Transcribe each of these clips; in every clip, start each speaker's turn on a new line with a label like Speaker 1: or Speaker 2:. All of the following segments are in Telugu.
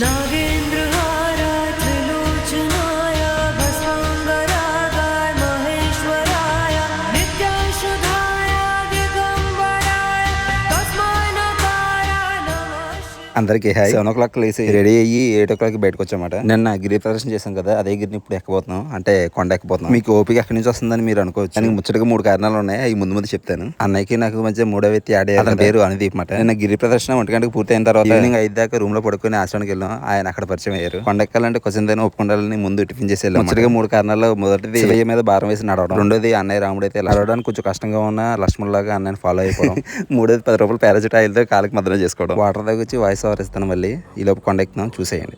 Speaker 1: नागेन्द्रहारात्रिलोचनाय
Speaker 2: అందరికీ హాయ్. సెవెన్ ఓ క్లాక్ లేసి రెడీ అయ్యి ఎయిట్ ఓ క్లాక్ బయటకు వచ్చామాట. నిన్న గిరి ప్రదర్శన చేశాం కదా అదే గిరిని ఇప్పుడు ఎక్కబోతున్నాం అంటే కొండ ఎక్కబోతున్నాం. మీకు ఓపిక ఎక్కడి నుంచి వస్తుందని మీరు అనుకోవచ్చు. దానికి ముచ్చటగా మూడు కారణాలు ఉన్నాయి అవి ముందు ముందు చెప్తాను. అన్నయ్యకి నాకు మధ్య మూడో వ్యక్తి ఆడే అతని పేరు అనుదీప్ మాట. నిన్న గిరి ప్రదర్శన ఒంటి గంటకు పూర్తయిన తర్వాత ఈవినింగ్ ఐదు దాకా రూమ్లో పడుకుని ఆశ్రమానికి వెళ్ళాం. ఆయన అక్కడ పరిచయం అయ్యారు. కొండ ఎక్కాలంటే కొంచెం దాన్ని ఒప్పుకుండాలని ముందు టిఫిన్ చేసి వెళ్ళాం ముచ్చటగా మూడు కారణాలు. మొదటిది శివయ్య మీద భారం వేసి నడవడం. రెండోది అన్నయ్య రాముడు అయితే నడవడానికి కొంచెం కష్టంగా ఉన్న లక్ష్మణ్ లాగా అన్నయ్యని ఫాలో అయిపోవడం. మూడోది పది రూపాయలు పారాజెట్ ఆయిల్తో కాలికి మద్దన చేసుకోవడం. వాటర్ దగ్గర వచ్చి వాయిస్ ఓవర్ ఇస్తాను మళ్ళీ. ఈ లోపు కొండ ఎక్కుతాం చూసేయండి.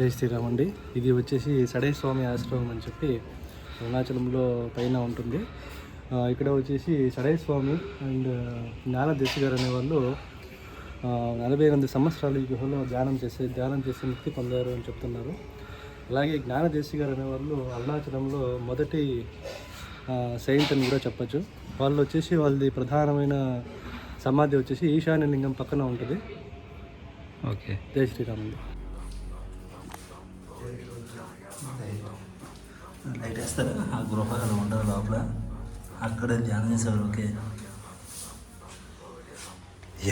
Speaker 3: జై శ్రీరామ్ అండి. ఇది వచ్చేసి సడే స్వామి ఆశ్రమం అని చెప్పి అరుణాచలంలో పైన ఉంటుంది. ఇక్కడ వచ్చేసి సడే స్వామి అండ్ జ్ఞాన దేశి గారు అనేవాళ్ళు నలభై ఎనిమిది సంవత్సరాలు ఈ గుహలో ధ్యానం చేసే ధ్యానం చేసే ముక్తి పొందారు అని చెప్తున్నారు. అలాగే జ్ఞాన దేశి గారు అనేవాళ్ళు అరుణాచలంలో మొదటి సెయింట్ అని కూడా చెప్పచ్చు. వాళ్ళు వచ్చేసి వాళ్ళది ప్రధానమైన సమాధి వచ్చేసి ఈశాన్య లింగం పక్కన ఉంటుంది.
Speaker 2: ఓకే.
Speaker 3: జై శ్రీరామ్ అండి.
Speaker 4: లైట్ వేస్తారు ఆ గృహ అలా ఉండదు లోపల అక్కడ ధ్యానం చేసేవారు ఓకే.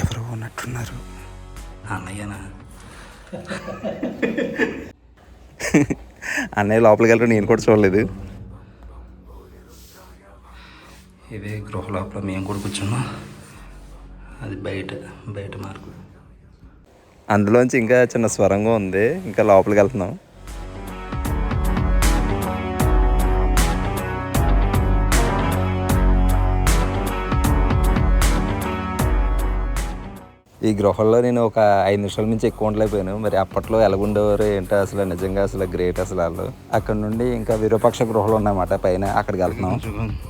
Speaker 2: ఎవరు ఉన్నట్టున్నారు?
Speaker 4: అన్నయ్యనా?
Speaker 2: అన్నయ్య లోపలికి వెళ్ళడం నేను కూడా చూడలేదు.
Speaker 4: ఇదే గృహ లోపల మేము కూడా కూర్చున్నాం. అది బయట బయట మార్కు.
Speaker 2: అందులోంచి ఇంకా చిన్న స్వరంగా ఉంది ఇంకా లోపలికి వెళ్తున్నాం. ఈ గృహంలో నేను ఒక ఐదు నిమిషాల నుంచి ఎక్కువ ఉండలేకపోయాను. మరి అప్పట్లో ఎలాగుండేవారు? ఏంటో అసలు? నిజంగా అసలు గ్రేట్ అసలు వాళ్ళు. అక్కడ నుండి ఇంకా విరూపాక్ష గృహలు ఉన్నాయన్నమాట పైన అక్కడికి వెళ్తున్నాం.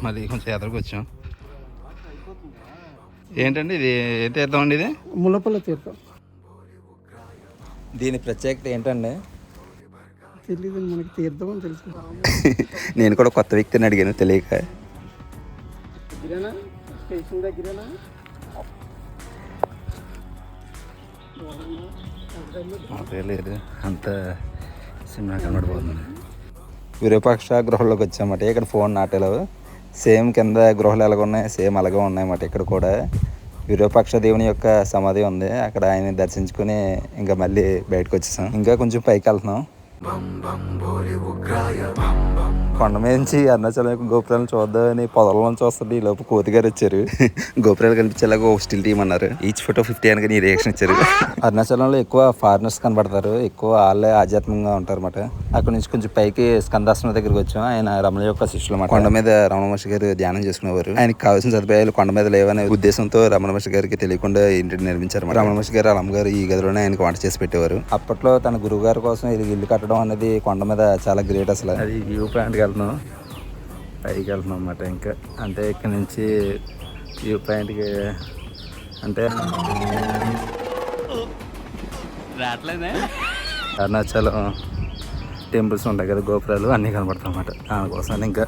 Speaker 4: మళ్ళీ కొంచెం ఎదురుకు వచ్చాం. ఏంటండి ఇది? ఏం తీర్థం అండి ఇది?
Speaker 3: ములపల తీర్థం.
Speaker 2: దీని ప్రత్యేకత ఏంటండి?
Speaker 3: తెలియదు మనకి తీర్థం అని తెలుసు.
Speaker 2: నేను కూడా కొత్త వ్యక్తిని అడిగాను తెలియక.
Speaker 3: దగ్గరేనా స్టేషన్ దగ్గరేనా?
Speaker 2: లేదు అంత సినిమా కనబడిపోతుంది. విరూపాక్ష గృహంలోకి వచ్చామట. ఇక్కడ ఫోన్ నాటలు సేమ్ కింద గృహలు ఎలాగ ఉన్నాయి? సేమ్ అలాగే ఉన్నాయన్నమాట ఇక్కడ కూడా. విరూపాక్ష దేవుని యొక్క సమాధి ఉంది. అక్కడ ఆయన దర్శించుకుని ఇంకా మళ్ళీ బయటకు వచ్చేసాం. ఇంకా కొంచెం పైకి వెళ్తున్నాం. కొండ మీద నుంచి అరుణాచలం యొక్క గోపురాలను చూద్దామని పొదల నుంచి వస్తుంది. ఈ లోపు కోతి గారు వచ్చారు. గోపురాలు కనిపించేలాగా ఒక స్టిల్ టీమ్ అన్నారు. ఈచ్ ఫోటో ఫిఫ్టీ అని నీ రియాక్షన్ ఇచ్చారు. అరుణాచలంలో ఎక్కువ ఫారినర్స్ కనబడతారు. ఎక్కువ వాళ్ళే ఆధ్యాత్మికంగా ఉంటారు అనమాట అక్కడ నుంచి కొంచెం పైకి స్కందాశ్రమం దగ్గరికి వచ్చాం. ఆయన రమణ యొక్క శిష్యులు అన్నమాట. కొండ మీద రమణ మహర్షి గారు ధ్యానం చేసుకునేవారు. ఆయనకి కావాల్సిన సదుపాయాలు కొండ మీద లేవనే ఉద్దేశంతో రమణ మహర్షి గారికి తెలియకుండా ఇంటిని నిర్మించారు రమణ మహర్షి గారు వాళ్ళ అమ్మగారు ఈ గదిలోనే ఆయనకు వంట చేసి పెట్టేవారు. అప్పట్లో తన గురువు గారి కోసం ఇది ఇల్లు కట్టడం అనేది కొండ మీద చాలా గ్రేట్ అసలు. అది వ్యూ పాయింట్కి వెళ్తున్నాం. పైకి వెళ్తున్నాం అన్నమాట ఇంకా. అంటే ఇక్కడ నుంచి వ్యూ పాయింట్కి అంటే అరుణాచలం టెంపుల్స్ ఉంటాయి కదా గోపురాలు అన్నీ కనబడతాయి అన్నమాట. దానికోసం ఇంకా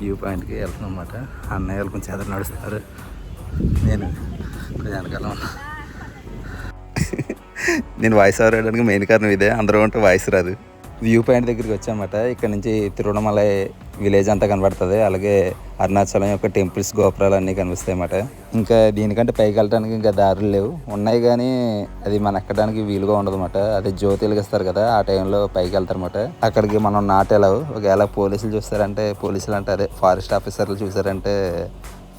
Speaker 2: వ్యూ పాయింట్కి వెళ్తున్నాం అన్నమాట. అన్నయ్యలు కొంచెం ఎదురు నడుస్తారు నేను కొంచెం వెనకాల ఉన్నా నేను వాయిస్ ఓవర్ వేయడానికి మెయిన్ కారణం ఇదే. అందరూ ఉంటే వాయిస్ రాదు. వ్యూ పాయింట్ దగ్గరికి వచ్చామట. ఇక్కడ నుంచి తిరువణమలై విలేజ్ అంతా కనబడుతుంది. అలాగే అరుణాచలం యొక్క టెంపుల్స్ గోపురాలు అన్నీ కనిపిస్తాయన్నమాట. ఇంకా దీనికంటే పైకి వెళ్ళడానికి ఇంకా దారులు లేవు. ఉన్నాయి కానీ అది మన ఎక్కడానికి వీలుగా ఉండదు అనమాట అదే జ్యోతి వెలిగిస్తారు కదా ఆ టైంలో పైకి వెళ్తారన్నమాట. అక్కడికి మనం నాటేలావు ఒకవేళ పోలీసులు చూస్తారంటే పోలీసులు అంటే అదే ఫారెస్ట్ ఆఫీసర్లు చూసారంటే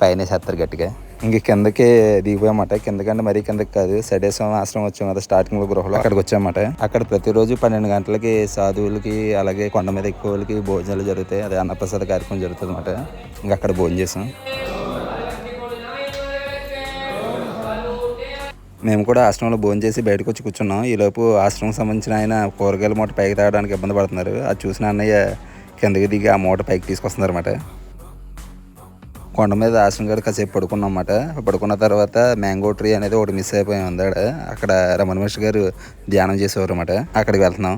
Speaker 2: ఫైన్ వేసేస్తారు గట్టిగా. ఇంక కిందకి దిగిపోయామాట. కిందకంటే మరీ కిందకి కాదు. సడేశ్వరం ఆశ్రమం వచ్చాం కదా స్టార్టింగ్లో గృహలో అక్కడికి వచ్చామాట. అక్కడ ప్రతిరోజు పన్నెండు గంటలకి సాధువులకి అలాగే కొండ మీద ఎక్కువ వాళ్ళకి భోజనాలు జరుగుతాయి. అదే అన్నప్రసాద కార్యక్రమం జరుగుతుంది అనమాట ఇంకా అక్కడ భోజనం చేసాం. మేము కూడా ఆశ్రమంలో భోజనం చేసి బయటకు వచ్చి కూర్చున్నాం. ఈలోపు ఆశ్రమం సంబంధించిన ఆయన కూరగాయల మూట పైకి తాగడానికి ఇబ్బంది పడుతున్నారు. అది చూసిన అన్నయ్య కిందకి దిగి ఆ మూట పైకి తీసుకొస్తున్నారు అనమాట కొండ మీద ఆశ్రమం గారు కాసేపు పడుకున్నాం అన్నమాట పడుకున్న తర్వాత మ్యాంగో ట్రీ అనేది ఒకటి మిస్ అయిపోయి ఉంది ఆడ. అక్కడ రమణ మహర్షి గారు ధ్యానం చేసేవారు అనమాట అక్కడికి వెళ్తున్నాం.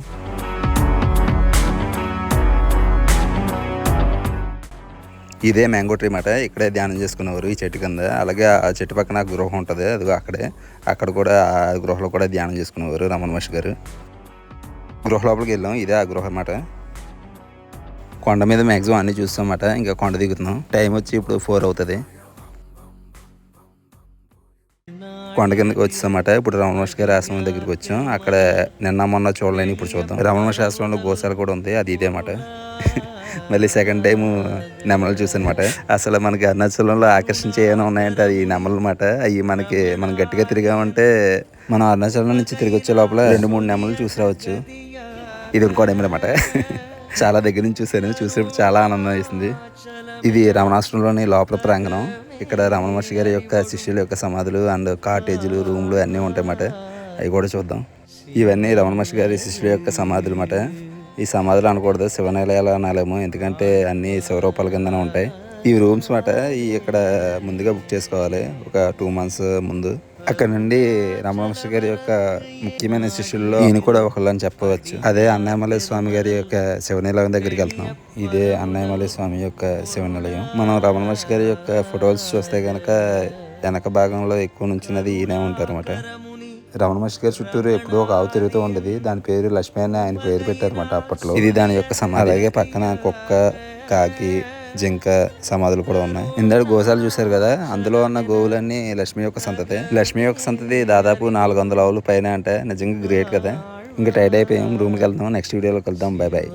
Speaker 2: ఇదే మ్యాంగో ట్రీ మాట ఇక్కడే ధ్యానం చేసుకునేవారు ఈ చెట్టు కింద. అలాగే ఆ చెట్టు పక్కన గృహం ఉంటుంది. అది అక్కడే. అక్కడ కూడా ఆ గృహలో కూడా ధ్యానం చేసుకునేవారు రమణ మహర్షి గారు. గృహ లోపలికి వెళ్ళాం. ఇదే ఆ గృహ అన్నమాట. కొండ మీద మ్యాక్సిమం అన్నీ చూస్తామన్నమాట ఇంకా కొండ దిగుతున్నాం. టైం వచ్చి ఇప్పుడు ఫోర్ అవుతుంది. కొండ కిందకి వచ్చామన్నమాట ఇప్పుడు రమణ గారి ఆశ్రమం దగ్గరికి వచ్చాం. అక్కడ నిన్న మొన్న చూడలేని ఇప్పుడు చూద్దాం. రమణ ఆశ్రమంలో గోశాల కూడా ఉంది అది ఇదే మాట మళ్ళీ సెకండ్ టైం నెమలు చూసానమాట అసలు మనకి అరుణాచలంలో ఆకర్షించే ఏమైనా ఉన్నాయంటే అది నెమలు అనమాట అవి మనకి మనం గట్టిగా తిరిగామంటే మనం అరుణాచలం నుంచి తిరిగి వచ్చే లోపల రెండు మూడు నెమలు చూసి రావచ్చు. ఇది ఇంకో నెమలి అనమాట చాలా దగ్గర నుంచి చూశాను. చూసినప్పుడు చాలా ఆనందం వేసింది. ఇది రమణాశ్రమంలోని లోపల ప్రాంగణం. ఇక్కడ రమణ మహర్షి గారి యొక్క శిష్యుల యొక్క సమాధులు అండ్ కాటేజీలు రూమ్లు అన్నీ ఉంటాయన్నమాట. అవి కూడా చూద్దాం. ఇవన్నీ రమణ మహర్షి గారి శిష్యుల యొక్క సమాధులు అన్నమాట. ఈ సమాధులు అనకూడదు. శివనిలయాలు అనాలేమో. ఎందుకంటే అన్ని శివరూపాల కిందనే ఉంటాయి. ఈ రూమ్స్ మాట ఈ ఇక్కడ ముందుగా బుక్ చేసుకోవాలి. ఒక టూ మంత్స్ ముందు. అక్కడ నుండి రమణ మహర్షి గారి యొక్క ముఖ్యమైన శిష్యుల్లో ఈయన కూడా ఒకళ్ళని చెప్పవచ్చు. అదే అన్నయమలయ స్వామి గారి యొక్క శివనిలయం దగ్గరికి వెళ్తున్నాం. ఇదే అన్నయమలయ స్వామి యొక్క శివనిలయం. మనం రమణ మహర్షి గారి యొక్క ఫొటోస్ చూస్తే కనుక వెనక భాగంలో ఎక్కువ నుంచినది ఈయనే ఉంటారు అనమాట రమణ మహర్షి గారి చుట్టూరు ఎప్పుడూ ఒక ఆవు తిరుగుతూ ఉండేది. దాని పేరు లక్ష్మి అని ఆయన పేరు పెట్టారన్నమాట అప్పట్లో. ఇది దాని యొక్క సమాధి. అలాగే పక్కన కుక్క కాకి జింక సమాధులు కూడా ఉన్నాయి. ఇందాక గోశాలు చూశారు కదా అందులో ఉన్న గోవులన్నీ లక్ష్మి యొక్క సంతతి. లక్ష్మి యొక్క సంతతి దాదాపు నాలుగు వందల ఆవులు పైన అంటే నిజంగా గ్రేట్ కదా. ఇంకా టైడ్ అయిపోయాం రూమ్కి వెళ్దాం నెక్స్ట్ వీడియోలోకి వెళ్దాం బాయ్ బాయ్